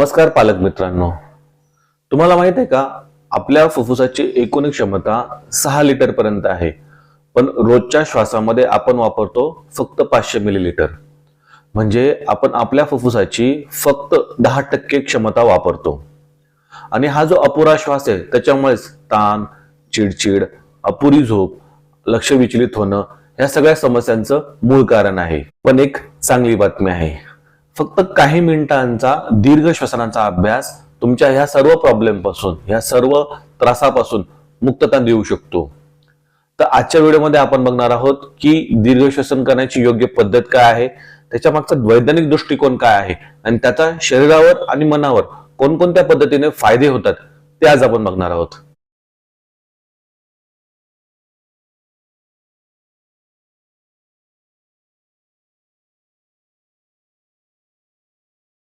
नमस्कार पालक मित्रांनो. तुम्हाला माहीत आहे का? आपल्या फुफ्फुसाची एकूण क्षमता सहा लिटर पर्यंत आहे. पण रोजच्या श्वासामध्ये आपण वापरतो फक्त पाचशे मिलीलिटर. म्हणजे आपण आपल्या फुफ्फुसाची फक्त दहा टक्के क्षमता वापरतो. आणि हा जो अपुरा श्वास आहे त्याच्यामुळेच ताण चिडचिड अपुरी झोप लक्ष विचलित होणं या सगळ्या समस्यांचं मूळ कारण आहे. पण एक चांगली बातमी आहे. फक्त काही मिनिटांचा दीर्घ श्वसनाचा अभ्यास तुमच्या ह्या सर्व प्रॉब्लेमपासून ह्या सर्व त्रासापासून मुक्तता देऊ शकतो. तर आजच्या व्हिडिओमध्ये आपण बघणार आहोत की दीर्घ श्वसन करण्याची योग्य पद्धत काय आहे त्याच्या मागचा वैज्ञानिक दृष्टिकोन काय आहे आणि त्याचा शरीरावर आणि मनावर कोणकोणत्या पद्धतीने फायदे होतात ते आज आपण बघणार आहोत.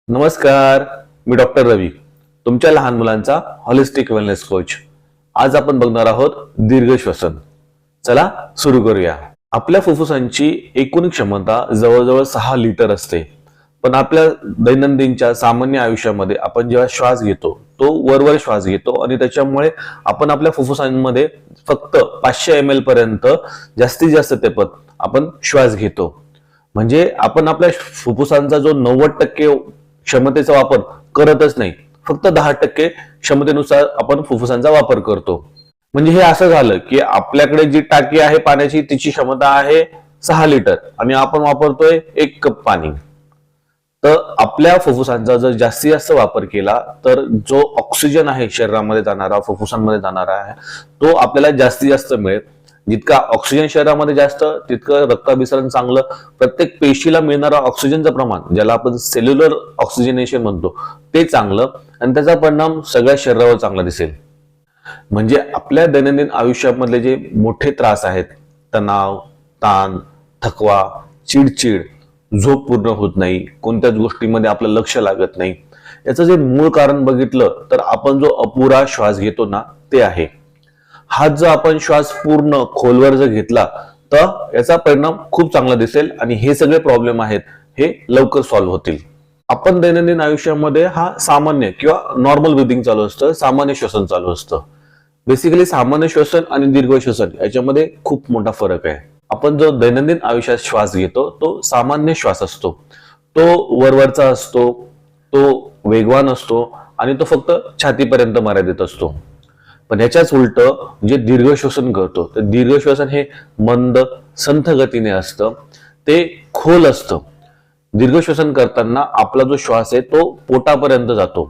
नमस्कार मी डॉक्टर रवी तुमच्या लहान मुलांचा हॉलिस्टिक वेलनेस कोच आज आपण बघणार आहोत दीर्घ श्वसन. चला सुरू करूया. आपल्या फुफ्फुसांची एकूण क्षमता जवळजवळ सहा लिटर असते. पण आपल्या दैनंदिनच्या सामान्य आयुष्यामध्ये आपण जेव्हा श्वास घेतो तो वरवर श्वास घेतो आणि त्याच्यामुळे आपण आपल्या फुफ्फुसांमध्ये फक्त पाचशे एम एल पर्यंत जास्तीत जास्त तेपत आपण श्वास घेतो. म्हणजे आपण आपल्या फुफ्फुसांचा जो नव्वद टक्के क्षमतेचा वापर करतच नाही. फक्त दहा टक्के क्षमतेनुसार आपण फुफ्फुसांचा वापर करतो. म्हणजे हे असं झालं की आपल्याकडे जी टाकी आहे पाण्याची तिची क्षमता आहे सहा लिटर. आणि आपण वापरतोय एक कप पाणी. तर आपल्या फुफ्फुसांचा जर जास्तीत जास्त वापर केला तर जो ऑक्सिजन आहे शरीरामध्ये जाणारा फुफ्फुसांमध्ये जाणारा आहे तो आपल्याला जास्तीत जास्त मिळेल. जितका ऑक्सिजन शरीरामध्ये जास्त तितकं रक्ताभिसरण चांगलं. प्रत्येक पेशीला मिळणारा ऑक्सिजनचं प्रमाण ज्याला आपण सेल्युलर ऑक्सिजनेशन म्हणतो ते चांगलं आणि त्याचा परिणाम सगळ्या शरीरावर चांगला दिसेल. म्हणजे आपल्या दैनंदिन आयुष्यामधले जे मोठे त्रास आहेत तणाव ताण थकवा चिडचिड झोप पूर्ण होत नाही कोणत्याच गोष्टीमध्ये आपलं लक्ष लागत नाही याचं जे मूळ कारण बघितलं तर आपण जो अपुरा श्वास घेतो ना ते आहे. हा जर आपण श्वास पूर्ण खोलवर जर घेतला तर याचा परिणाम खूप चांगला दिसेल आणि हे सगळे प्रॉब्लेम आहेत हे लवकर सॉल्व्ह होतील. आपण दैनंदिन आयुष्यामध्ये हा सामान्य किंवा नॉर्मल ब्रिदिंग चालू असतं सामान्य श्वसन चालू असतं. बेसिकली सामान्य श्वसन आणि दीर्घ श्वसन याच्यामध्ये खूप मोठा फरक आहे. आपण जो दैनंदिन आयुष्यात श्वास घेतो तो सामान्य श्वास असतो. तो वरवरचा असतो तो वेगवान असतो आणि तो फक्त छातीपर्यंत मर्यादित असतो. पण ह्याच्याच उलट जे दीर्घ श्वसन करतो तर दीर्घ श्वसन हे मंद संथ गतीने असतं. ते खोल असतं. दीर्घ श्वसन करताना आपला जो श्वास आहे तो पोटापर्यंत जातो.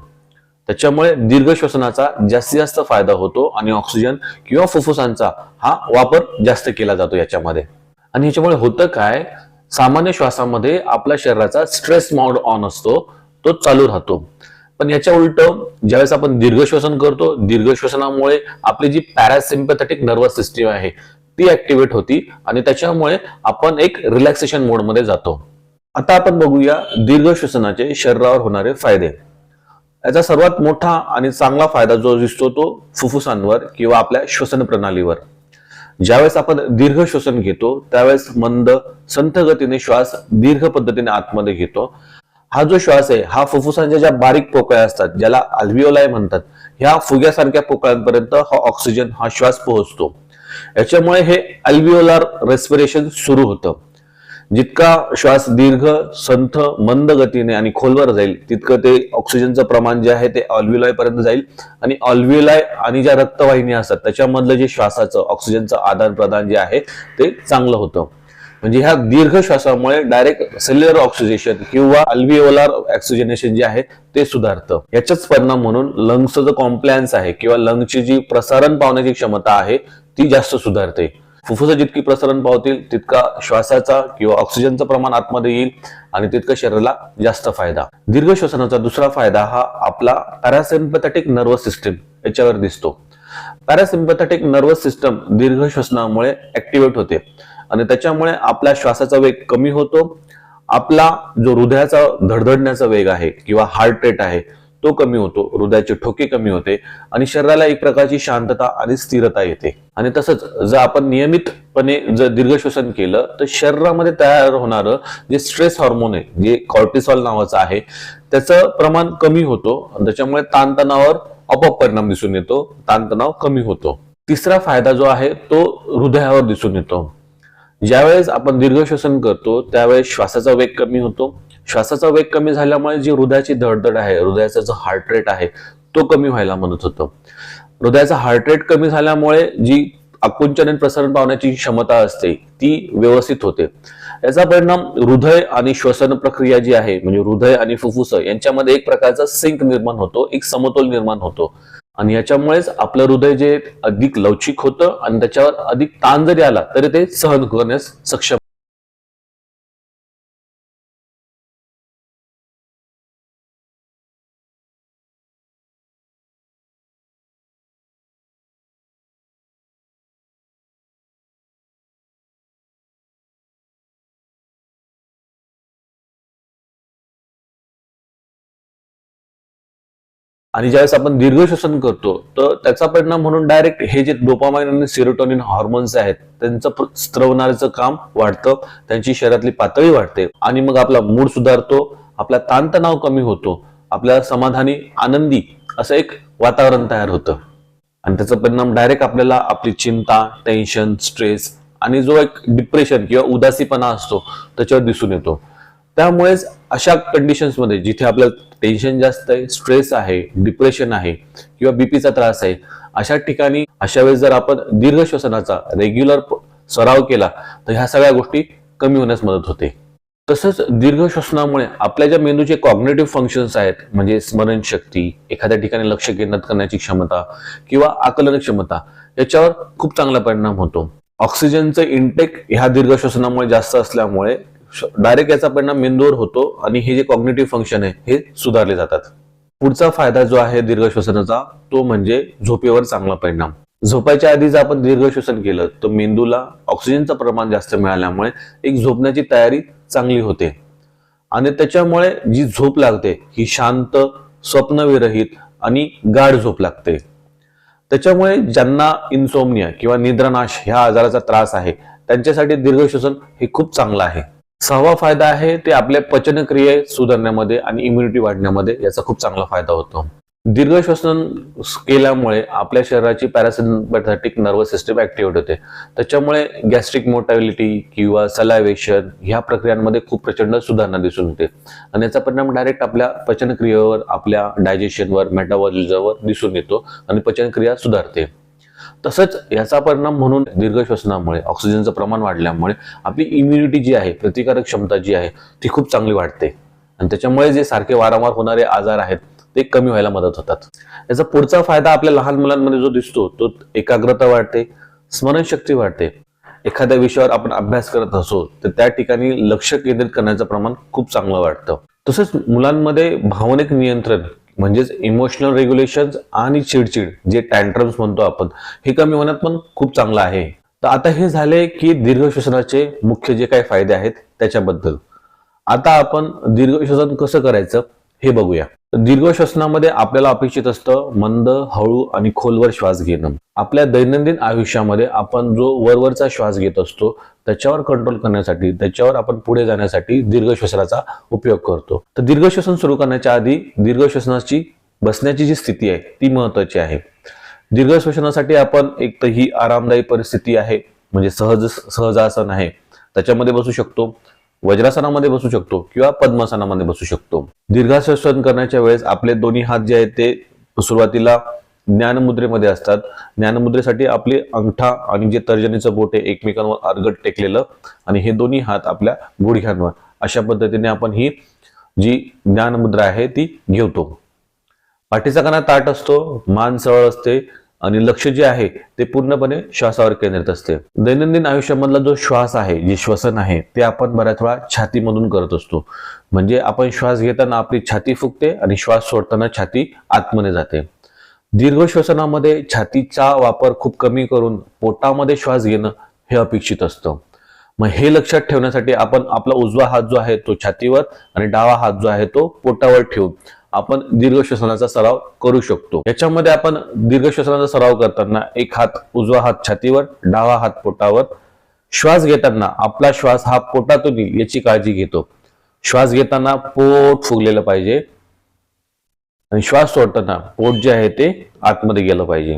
त्याच्यामुळे दीर्घ श्वसनाचा जास्तीत जास्त फायदा होतो आणि ऑक्सिजन किंवा फुफ्फुसांचा हा वापर जास्त केला जातो याच्यामध्ये. आणि ह्याच्यामुळे होतं काय? सामान्य श्वासामध्ये आपल्या शरीराचा स्ट्रेस मॉड ऑन असतो तो चालू राहतो. पण याच्या उलट ज्यावेळेस आपण दीर्घ श्वसन करतो दीर्घ श्वसनामुळे आपली जी पॅरासिम्पॅथेटिक नर्वस सिस्टीम आहे ती ऍक्टिव्हेट होती आणि त्याच्यामुळे आपण एक रिलॅक्सेशन मोडमध्ये जातो. आता आपण बघूया दीर्घ श्वसनाचे शरीरावर होणारे फायदे. याचा सर्वात मोठा आणि चांगला फायदा जो दिसतो तो फुफ्फुसांवर किंवा आपल्या श्वसन प्रणालीवर. ज्यावेळेस आपण दीर्घ श्वसन घेतो त्यावेळेस मंद संथ गतीने श्वास दीर्घ पद्धतीने आतमध्ये घेतो. हा जो श्वास आहे हा फुफ्फुसांच्या ज्या बारीक पोकळ्या असतात ज्याला अल्विओलाय म्हणतात ह्या फुग्यासारख्या पोकळ्यांपर्यंत हा ऑक्सिजन हा श्वास पोहोचतो. याच्यामुळे हे अल्विओलार रेस्पिरेशन सुरू होतं. जितका श्वास दीर्घ संथ मंद गतीने आणि खोलवर जाईल तितकं ते ऑक्सिजनचं प्रमाण जे आहे ते ऑल्व्युलाय पर्यंत जाईल. आणि ऑल्व्युलाय आणि ज्या रक्तवाहिन्या असतात त्याच्यामधलं जे श्वासाचं ऑक्सिजनचं आदान प्रदान जे आहे ते चांगलं होतं. म्हणजे ह्या दीर्घ श्वासामुळे डायरेक्ट सेल्युलर ऑक्सिजेशन किंवा अल्विओलार ऑक्सिजनेशन जे आहे ते सुधारतं. याचाच परिणाम म्हणून लंग्सचं जो कॉम्प्लायन्स आहे किंवा लंगची जी प्रसारण पावण्याची क्षमता आहे ती जास्त सुधारते. फुफ्फुसं जितकी प्रसारण पावतील तितका श्वासाचा किंवा ऑक्सिजनचं प्रमाण आतमध्ये येईल आणि तितकं शरीराला जास्त फायदा. दीर्घ श्वसनाचा दुसरा फायदा हा आपला पॅरासिम्पॅथेटिक नर्वस सिस्टीम याच्यावर दिसतो. पॅरासिम्पॅथेटिक नर्वस सिस्टम दीर्घ श्वसनामुळे ऍक्टिव्हेट होते. आणि त्याच्यामुळे आपल्या श्वासाचा वेग कमी होतो. आपला जो हृदयाचा धडधडण्याचा वेग आहे किंवा हार्ट रेट आहे तो कमी होतो. हृदयाचे ठोके कमी होते आणि शरीराला एक प्रकारची शांतता आणि स्थिरता येते. आणि तसंच जर आपण नियमितपणे जर दीर्घ श्वसन केलं तर शरीरामध्ये तयार होणारं जे स्ट्रेस हॉर्मोन आहे जे कॉर्टिसॉल नावाचं आहे त्याचं प्रमाण कमी होतो. त्याच्यामुळे ताणतणावर आपोआप परिणाम दिसून येतो. ताणतणाव कमी होतो. तिसरा फायदा जो आहे तो हृदयावर दिसून येतो. ज्यावेळेस आपण दीर्घ श्वसन करतो त्यावेळेस श्वासाचा वेग कमी होतो. श्वासाचा वेग कमी झाल्यामुळे जी हृदयाची धडधड आहे हृदयाचा जो हार्ट रेट आहे तो कमी व्हायला मदत होतो. हृदयाचा हार्ट रेट कमी झाल्यामुळे जी आकुंचन प्रसरण प्रसारण पावण्याची क्षमता असते ती व्यवस्थित होते. याचा परिणाम हृदय आणि श्वसन प्रक्रिया जी आहे म्हणजे हृदय आणि फुफ्फुस यांच्यामध्ये एक प्रकारचा सिंक निर्माण होतो एक समतोल निर्माण होतो. आणि याच्यामुळेच आपलं हृदय जे अधिक लवचिक होतं आणि त्याच्यावर अधिक ताण जरी आला तरी ते सहन करण्यास सक्षम आणि ज्यावेळेस आपण दीर्घ श्वसन करतो तर त्याचा परिणाम म्हणून डायरेक्ट हे जे डोपामाइन आणि सिरोटोनिन हॉर्मोन्स आहेत त्यांचं प्र- काम वाढतं त्यांची शरीरातली पातळी वाढते आणि मग आपला मूड सुधारतो आपला ताणतणाव कमी होतो आपल्या समाधानी आनंदी असं एक वातावरण तयार होतं. आणि त्याचा परिणाम डायरेक्ट आपल्याला आपली चिंता टेन्शन स्ट्रेस आणि जो एक डिप्रेशन किंवा उदासीपणा असतो त्याच्यावर दिसून येतो. त्यामुळेच अशा कंडिशन्समध्ये जिथे आपलं टेन्शन जास्त आहे स्ट्रेस आहे डिप्रेशन आहे किंवा बीपीचा त्रास आहे अशा ठिकाणी अशा वेळेस जर आपण दीर्घ श्वसनाचा रेग्युलर सराव केला तर ह्या सगळ्या गोष्टी कमी होण्यास मदत होते. तसंच दीर्घ श्वसनामुळे आपल्या ज्या मेंदूचे कॉग्नेटिव्ह फंक्शन्स आहेत म्हणजे स्मरणशक्ती एखाद्या ठिकाणी लक्ष केंद्रित करण्याची क्षमता किंवा आकलन क्षमता याच्यावर खूप चांगला परिणाम होतो. ऑक्सिजनचं इंटेक ह्या दीर्घ श्वसनामुळे जास्त असल्यामुळे डायरेक्ट याचा परिणाम मेंदूवर होतो आणि हे जे कॉग्नेटिव्ह फंक्शन आहे हे सुधारले जातात. पुढचा फायदा जो आहे दीर्घ श्वसनाचा तो म्हणजे झोपेवर चांगला परिणाम. झोपायच्या आधी जर आपण दीर्घ श्वसन केलं तर मेंदूला ऑक्सिजनचं प्रमाण जास्त मिळाल्यामुळे एक झोपण्याची तयारी चांगली होते. आणि त्याच्यामुळे जी झोप लागते ही शांत स्वप्नविरहित आणि गाढ झोप लागते. त्याच्यामुळे ज्यांना इन्सोमनिया किंवा निद्रानाश ह्या आजाराचा त्रास आहे त्यांच्यासाठी दीर्घ श्वसन हे खूप चांगलं आहे. सहावा फायदा आहे ते आपल्या पचनक्रिये सुधारण्यामध्ये आणि इम्युनिटी वाढण्यामध्ये याचा खूप चांगला फायदा होतो. दीर्घ श्वसन केल्यामुळे आपल्या शरीराची पॅरासिम्पॅथॅटिक नर्वस सिस्टम ऍक्टिव्हेट होते. त्याच्यामुळे गॅस्ट्रिक मोटॅबिलिटी किंवा सलायवेशन ह्या प्रक्रियांमध्ये खूप प्रचंड सुधारणा दिसून येते. आणि याचा परिणाम डायरेक्ट आपल्या पचनक्रियेवर आपल्या डायजेशनवर मेटाबॉलिझमवर दिसून येतो आणि पचनक्रिया सुधारते. तसंच याचा परिणाम म्हणून दीर्घ श्वसनामुळे ऑक्सिजनचं प्रमाण वाढल्यामुळे आपली इम्युनिटी जी आहे प्रतिकारक क्षमता जी आहे ती खूप चांगली वाढते. आणि त्याच्यामुळे जे सारखे वारंवार होणारे आजार आहेत ते कमी व्हायला मदत होतात. याचा पुढचा फायदा आपल्या लहान मुलांमध्ये जो दिसतो तो एकाग्रता वाढते स्मरणशक्ती वाढते. एखाद्या विषयावर आपण अभ्यास करत असो तर त्या ठिकाणी लक्ष केंद्रित करण्याचं प्रमाण खूप चांगलं वाटतं तसंच मुलांमध्ये भावनिक नियंत्रण म्हणजेच इमोशनल रेग्युलेशन आणि चिडचिड जे टँट्रम्स म्हणतो आपण हे कमी होण्यात पण खूप चांगलं आहे. तर आता हे झाले की दीर्घ श्वसनाचे मुख्य जे काही फायदे आहेत त्याच्याबद्दल. आता आपण दीर्घ श्वसन कसं करायचं हे बघूया. दीर्घ श्वसनामध्ये आपल्याला अपेक्षित असतं मंद हळू आणि खोलवर श्वास घेणं. आपल्या दैनंदिन आयुष्यामध्ये आपण जो वरवरचा श्वास घेत असतो त्याच्यावर कंट्रोल करण्यासाठी त्याच्यावर आपण पुढे जाण्यासाठी दीर्घ श्वसनाचा उपयोग करतो. तर दीर्घ श्वसन सुरू करण्याच्या आधी दीर्घ श्वसनाची बसण्याची जी स्थिती आहे ती महत्वाची आहे. दीर्घ श्वसनासाठी आपण एक तर ही आरामदायी परिस्थिती आहे म्हणजे सहज सहजासन आहे. त्याच्यामध्ये बसू शकतो. वज्रासनामध्ये बसू शकतो किंवा पद्मासनामध्ये बसू शकतो. दीर्घासन करण्याच्या वेळेस आपले दोन्ही हात जे आहेत ते सुरुवातीला ज्ञानमुद्रेमध्ये असतात. ज्ञानमुद्रेसाठी आपली अंगठा आणि जे तर्जनीचं बोट आहे एकमेकांवर अर्गट टेकलेलं आणि हे दोन्ही हात आपल्या गुडघ्यांवर. अशा पद्धतीने आपण ही जी ज्ञानमुद्रा आहे ती घेतो पाठीचा कणा ताट असतो मान सरळ असते आणि लक्ष जे आहे ते पूर्णपणे श्वासावर केंद्रित असते. दैनंदिन आयुष्यामधला जो श्वास आहे जे श्वसन आहे ते आपण बऱ्याच वेळा छातीमधून करत असतो. म्हणजे आपण श्वास घेताना आपली छाती फुगते आणि श्वास सोडताना छाती आतमध्ये जाते. दीर्घ श्वसनामध्ये छातीचा वापर खूप कमी करून पोटामध्ये श्वास घेणं हे अपेक्षित असतं. मग हे लक्षात ठेवण्यासाठी आपण आपला उजवा हात जो आहे तो छातीवर आणि डावा हात जो आहे तो पोटावर ठेवून आपण दीर्घ श्वसनाचा सराव करू शकतो. याच्यामध्ये आपण दीर्घ श्वसनाचा सराव करताना एक हात उजवा हात छातीवर डावा हात पोटावर श्वास घेताना आपला श्वास हा पोटातून येईल याची काळजी घेतो. श्वास घेताना पोट फुगलेलं पाहिजे. आणि श्वास सोडताना पोट जे आहे ते आतमध्ये गेलं पाहिजे.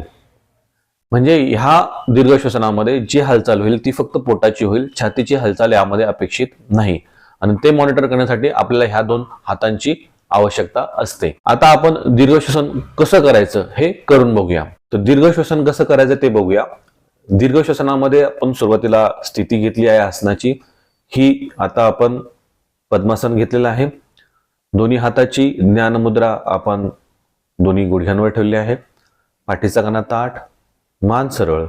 म्हणजे ह्या दीर्घ श्वसनामध्ये जी हालचाल होईल ती फक्त पोटाची होईल छातीची हालचाल यामध्ये अपेक्षित नाही. आणि ते मॉनिटर करण्यासाठी आपल्याला ह्या दोन हातांची आवश्यकता असते. आता आपण दीर्घ श्वसन कसं करायचं हे करून बघूया. तर दीर्घ श्वसन कसं करायचं ते बघूया. दीर्घ श्वसनामध्ये आपण सुरुवातीला स्थिती घेतली आहे आसनाची. ही आता आपण पद्मासन घेतलेलं आहे. दोन्ही हाताची ज्ञानमुद्रा आपण दोन्ही गुडघ्यांवर ठेवली आहे. पाठीचा कणा ताठ मान सरळ.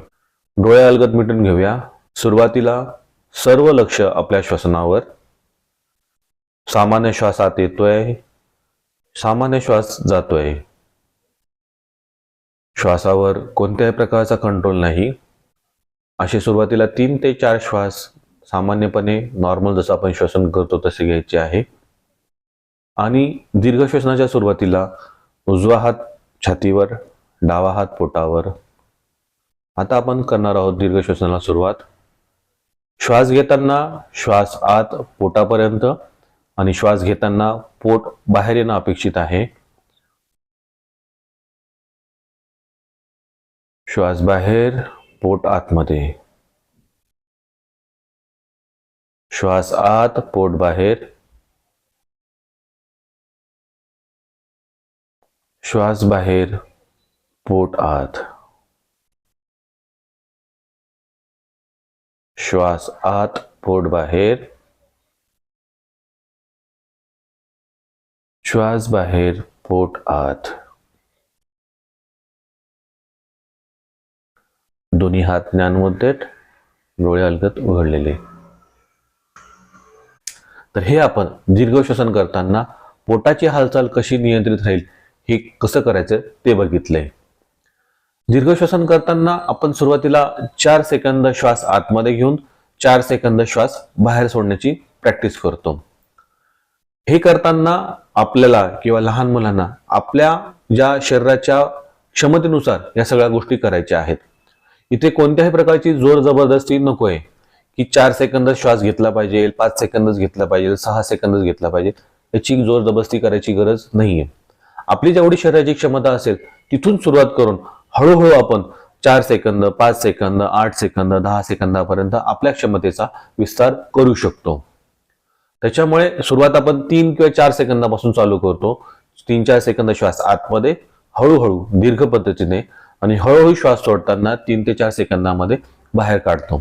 डोळ्या अलगद मिटून घेऊया. सुरुवातीला सर्व लक्ष आपल्या श्वसनावर. सामान्य श्वासात येतोय. सामान्य श्वास जातोय. श्वासावर कोणत्याही प्रकारचा कंट्रोल नाही. असे सुरुवातीला तीन ते चार श्वास सामान्यपणे नॉर्मल जसं आपण श्वसन करतो तसे घ्यायचे आहे. आणि दीर्घ श्वसनाच्या सुरुवातीला उजवा हात छातीवर डावा हात पोटावर. आता आपण करणार आहोत दीर्घ श्वसनाला सुरुवात. श्वास घेताना श्वास आत पोटापर्यंत आणि श्वास घेताना पोट बाहेर अपेक्षित आहे. श्वास बाहेर, पोट आतमध्ये. श्वास आत, पोट बाहेर. श्वास बाहेर, पोट आत. श्वास आत, पोट बाहेर. श्वास बाहेर पोट आत. दोन्ही हात ज्ञानमुद्रेत डोळे अलगत उघडलेले. तर हे आपण दीर्घ श्वसन करताना पोटाची हालचाल कशी नियंत्रित राहील हे कसं करायचं ते बघितलंय. दीर्घ श्वसन करताना आपण सुरुवातीला चार सेकंद श्वास आतमध्ये घेऊन चार सेकंद श्वास बाहेर सोडण्याची प्रॅक्टिस करतो. हे करताना आपल्याला किंवा लहान मुलांना आपल्या ज्या शरीराच्या क्षमतेनुसार या सगळ्या गोष्टी करायच्या आहेत. इथे कोणत्याही प्रकारची जोर जबरदस्ती नको आहे की चार सेकंदच श्वास घेतला पाहिजे पाच सेकंदच घेतला पाहिजे सहा सेकंदच घेतला पाहिजे. याची जोर जबरदस्ती करायची गरज नाहीये. आपली जेवढी शरीराची क्षमता असेल तिथून सुरुवात करून हळूहळू आपण चार सेकंद पाच सेकंद आठ सेकंद दहा सेकंदापर्यंत आपल्या क्षमतेचा विस्तार करू शकतो. त्याच्यामुळे सुरुवात आपण तीन किंवा चार सेकंदापासून चालू करतो. तीन चार सेकंद श्वास आतमध्ये हळूहळू दीर्घ पद्धतीने आणि हळूहळू श्वास सोडताना तीन ते चार सेकंदामध्ये बाहेर काढतो.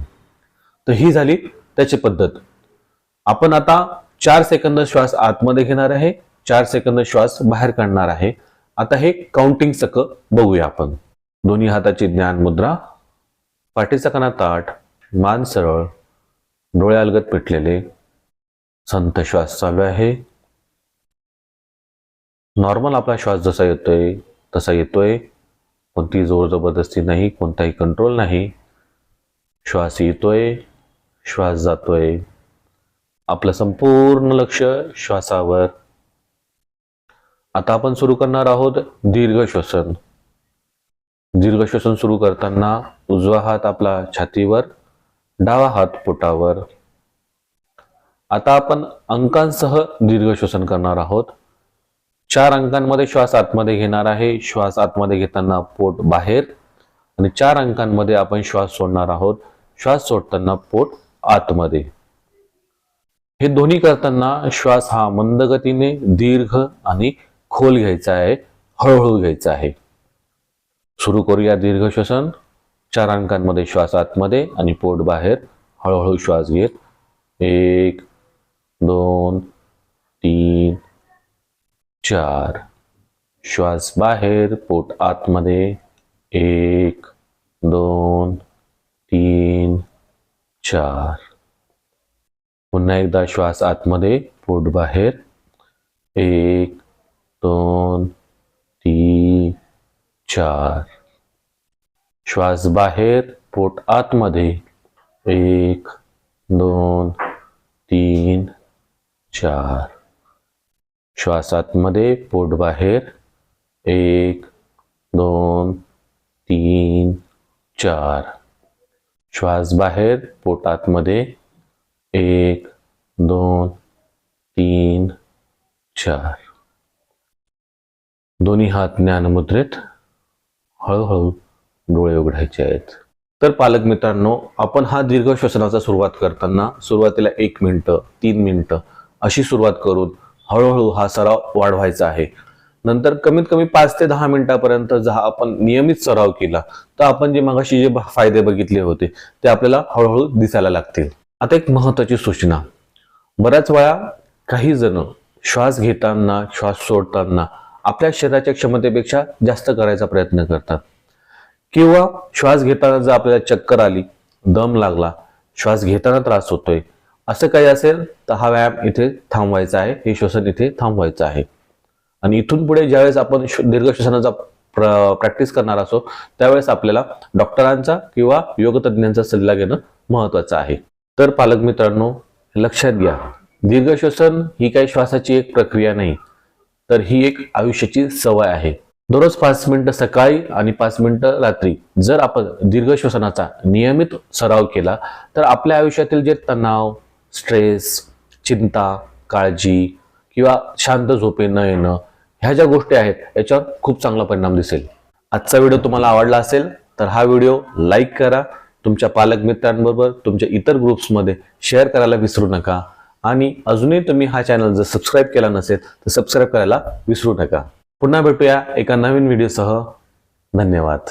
तर ही झाली त्याची पद्धत. आपण आता चार सेकंद श्वास आतमध्ये घेणार आहे चार सेकंद श्वास बाहेर काढणार आहे. आता हे काउंटिंग सक बघूया आपण. दोन्ही हाताची ज्ञान मुद्रा. पाठीचा कणा ताट मान सरळ डोळे अलगत पेटलेले. संत श्वास चालू आहे. नॉर्मल आपला श्वास जसा येतोय तसा येतोय. कोणती जोर जबरदस्ती नाही कोणताही कंट्रोल नाही. श्वास येतोय श्वास जातोय. आपलं संपूर्ण लक्ष श्वासावर. आता आपण सुरू करणार आहोत दीर्घ श्वसन दीर्घ श्वसन सुरू करताना उजवा हात आपला छातीवर डावा हात पोटावर. आता आपण अंकांसह दीर्घ श्वसन करणार आहोत. चार अंकांमध्ये श्वास आतमध्ये घेणार आहे. श्वास आतमध्ये घेताना पोट बाहेर आणि चार अंकांमध्ये आपण श्वास सोडणार आहोत. श्वास सोडताना पोट आतमध्ये. हे दोन्ही करताना श्वास हा मंद गतीने दीर्घ आणि खोल घ्यायचा आहे. हळूहळू घ्यायचा आहे. सुरू करूया दीर्घ श्वसन चार अंकांमध्ये श्वास आतमध्ये आणि पोट बाहेर. हळूहळू श्वास घेत. एक दोन तीन चार. श्वास बाहेर पोट आतमध्ये. एक दोन तीन चार. पुन्हा एकदा श्वास आतमध्ये पोट बाहेर. एक दोन तीन चार. श्वास बाहेर पोट आतमध्ये. एक दोन तीन चार. श्वासातमध्ये पोट बाहेर. एक दोन तीन चार. श्वास बाहेर पोटातमध्ये. एक दोन तीन चार. दोन्ही हात ज्ञानमुद्रेत. हळूहळू डोळे उघडायचे आहेत. तर पालक मित्रांनो आपण हा दीर्घ श्वसनाचा सुरुवात करताना सुरुवातीला एक मिनटं तीन मिनटं अशी सुरुवात करून हळूहळू हा सराव वाढवायचा आहे. नंतर कमीत कमी पाच ते दहा मिनिटापर्यंत जर आपण नियमित सराव केला तर आपण जे मगाशी जे फायदे बघितले होते ते आपल्याला हळूहळू दिसायला लागतील. आता एक महत्वाची सूचना. बऱ्याच वेळा काही जण श्वास घेताना श्वास सोडताना आपल्या शरीराच्या क्षमतेपेक्षा जास्त करायचा प्रयत्न करतात. किंवा श्वास घेताना जर आपल्याला चक्कर आली दम लागला श्वास घेताना त्रास होतोय असं काही असेल तर हा व्यायाम इथे थांबवायचा आहे. हे श्वसन इथे थांबवायचं आहे. आणि इथून पुढे ज्यावेळेस आपण दीर्घ श्वसनाचा प्र प्रॅक्टिस करणार असो त्यावेळेस आपल्याला डॉक्टरांचा किंवा योगतज्ञांचा सल्ला घेणं महत्वाचं आहे. तर पालक मित्रांनो लक्षात घ्या. दीर्घ श्वसन ही काही श्वासाची एक प्रक्रिया नाही तर ही एक आयुष्याची सवय आहे. दररोज पाच मिनिटं सकाळी आणि पाच मिनिटं रात्री. जर आपण दीर्घ श्वसनाचा नियमित सराव केला तर आपल्या आयुष्यातील जे तणाव स्ट्रेस चिंता काळजी किंवा शांत झोपे न येणं ह्या ज्या गोष्टी आहेत याच्यावर खूप चांगला परिणाम दिसेल. आजचा व्हिडिओ तुम्हाला आवडला असेल तर हा व्हिडिओ लाईक करा. तुमच्या पालक मित्रांबरोबर तुमच्या इतर ग्रुप्समध्ये शेअर करायला विसरू नका. आणि अजूनही तुम्ही हा चॅनल जर सबस्क्राईब केला नसेल तर सबस्क्राईब करायला विसरू नका. पुन्हा भेटूया एका नवीन व्हिडिओसह धन्यवाद.